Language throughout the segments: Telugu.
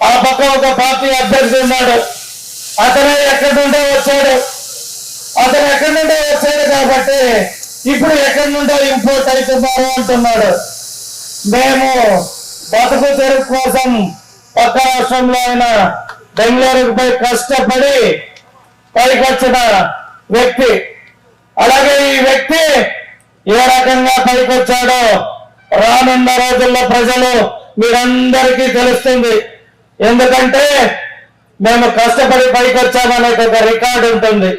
ఆ పక్క ఒక పార్టీ అభ్యర్థి ఉన్నాడు. అతనే ఎక్కడి నుండో వచ్చాడు. అతను ఎక్కడి నుండో వచ్చాడు కాబట్టి ఇప్పుడు ఎక్కడి నుండో ఇంపోర్ట్ అవుతున్నారు అంటున్నాడు. మేము బతుకు తెరుగు కోసం పక్క రాష్ట్రంలో అయిన బెంగళూరుకు పోయి కష్టపడి పైకొచ్చిన వ్యక్తి. అలాగే ఈ వ్యక్తి ఏ రకంగా పైకొచ్చాడో రానున్న రోజుల్లో ప్రజలు మీరందరికీ తెలుస్తుంది. ఎందుకంటే మేము కష్టపడి పైకి వచ్చామనే ఒక రికార్డు ఉంటుంది.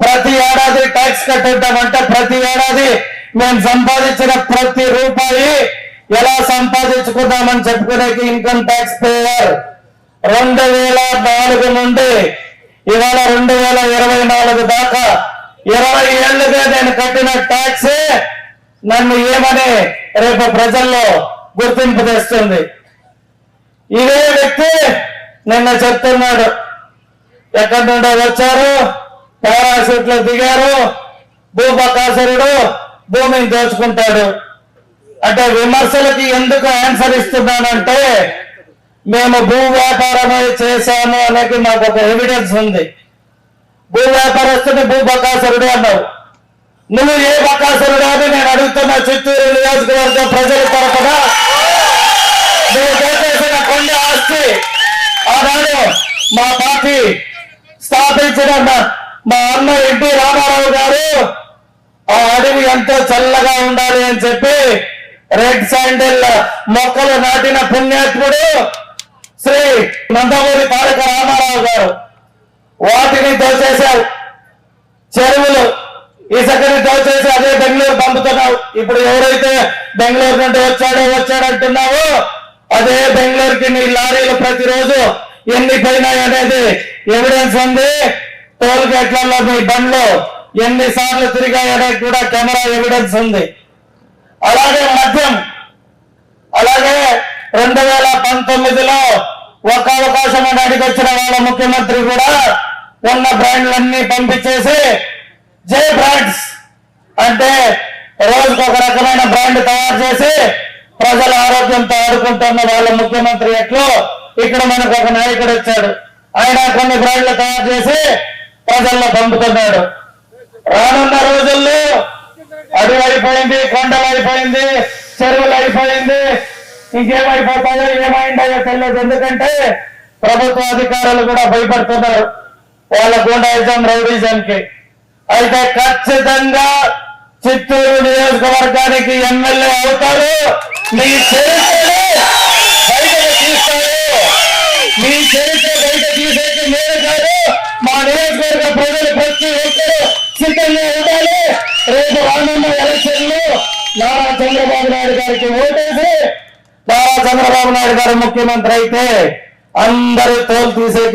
ప్రతి ఏడాది ట్యాక్స్ కట్టిద్దామంటే ప్రతి ఏడాది మేము సంపాదించిన ప్రతి రూపాయి ఎలా సంపాదించుకుందామని చెప్పుకునేకి ఇన్కమ్ ట్యాక్స్ పేయర్ రెండు వేల నాలుగు నుండి ఇవాళ రెండు వేల ఇరవై నాలుగు దాకా ఇరవై ఏళ్ళుగా నేను కట్టిన ట్యాక్సే నన్ను ఏమని రేపు ప్రజల్లో గుర్తింపు తెస్తుంది? ఇదే వ్యక్తి నిన్న చెప్తున్నాడు. ఎక్కడి నుండో వచ్చారు? పారాసిట్లో దిగారు. భూపకాసురుడు భూమిని దోచుకుంటాడు. అంటే విమర్శలకి ఎందుకు ఆన్సర్ ఇస్తున్నానంటే మేము భూ వ్యాపారమే చేశాము అనేది మాకు ఒక ఎవిడెన్స్ ఉంది. భూ వ్యాపారస్తుని భూ బకాసురుడు అన్నావు నువ్వు ఏ బకాసురుడు అని నేను అడుగుతున్నా చిత్తూరు నియోజకవర్గ ప్రజల తరపున నువ్వు దోచేసిన వచ్చి ఆనాడు మా పార్టీ స్థాపించిన మా- అన్న ఎన్టీ రామారావు గారు ఆ అడవి ఎంతో చల్లగా ఉండాలి అని చెప్పి రెడ్ శాండిల్ మొక్కలు నాటిన పుణ్యాత్ముడు శ్రీ నందమూరి తారక రామారావు గారు. వాటిని దోచేశారు చెరువులు ఇసుకని దోచేసి అదే బెంగళూరు పంపుతున్నావు. ఇప్పుడు ఎవరైతే బెంగళూరు నుండి వచ్చాడో వచ్చాడంటున్నావో అదే బెంగళూరుకి మీ లారీలు ప్రతిరోజు ఎన్ని పోయినాయి అనేది ఎవిడెన్స్ ఉంది. టోల్ గేట్లలో మీ బండ్లు ఎన్ని సార్లు తిరిగాయనేది కూడా కెమెరా ఎవిడెన్స్ ఉంది. అలాగే మద్యం. అలాగే రెండు వేల పంతొమ్మిదిలో ఒక అవకాశం అని అడిగొచ్చిన వాళ్ళ ముఖ్యమంత్రి కూడా ఉన్న బ్రాండ్లన్నీ పంపించేసి జై బ్రాండ్స్ అంటే రోజుకు ఒక రకమైన బ్రాండ్ తయారు చేసి ప్రజల ఆరోగ్యంతో ఆడుకుంటున్న వాళ్ళ ముఖ్యమంత్రి ఎట్లో ఇక్కడ మనకు ఒక నాయకుడు వచ్చాడు. ఆయన కొన్ని బ్రాండ్లు తయారు చేసి ప్రజల్లో పంపుతున్నాడు. రానున్న రోజుల్లో అడవి అయిపోయింది కొండలు అయిపోయింది చెరువులు అయిపోయింది ఇంకేమైపోతాయో ఏమైందాయో తెలియదు. ఎందుకంటే ప్రభుత్వ అధికారులు కూడా భయపడుతున్నారు. వాళ్ళ గుండాయిజం రౌడిజం కి అయితే ఖచ్చితంగా చిత్తూరు నియోజకవర్గానికి ఎమ్మెల్యే అవుతారు. మీ చరిత్రను బయటకు తీస్తారు మీ చరిత్ర బయట తీసేది మీరు కాదు. మా నియోజకవర్గ ప్రజలు ప్రతి ఒక్కరు సిద్ధంగా ఉండాలి. రేపు రానున్న ఎలక్షన్లు నారా చంద్రబాబు నాయుడు గారికి ఓటేసి నారా చంద్రబాబు నాయుడు గారు ముఖ్యమంత్రి అయితే అందరూ తోలు తీసేది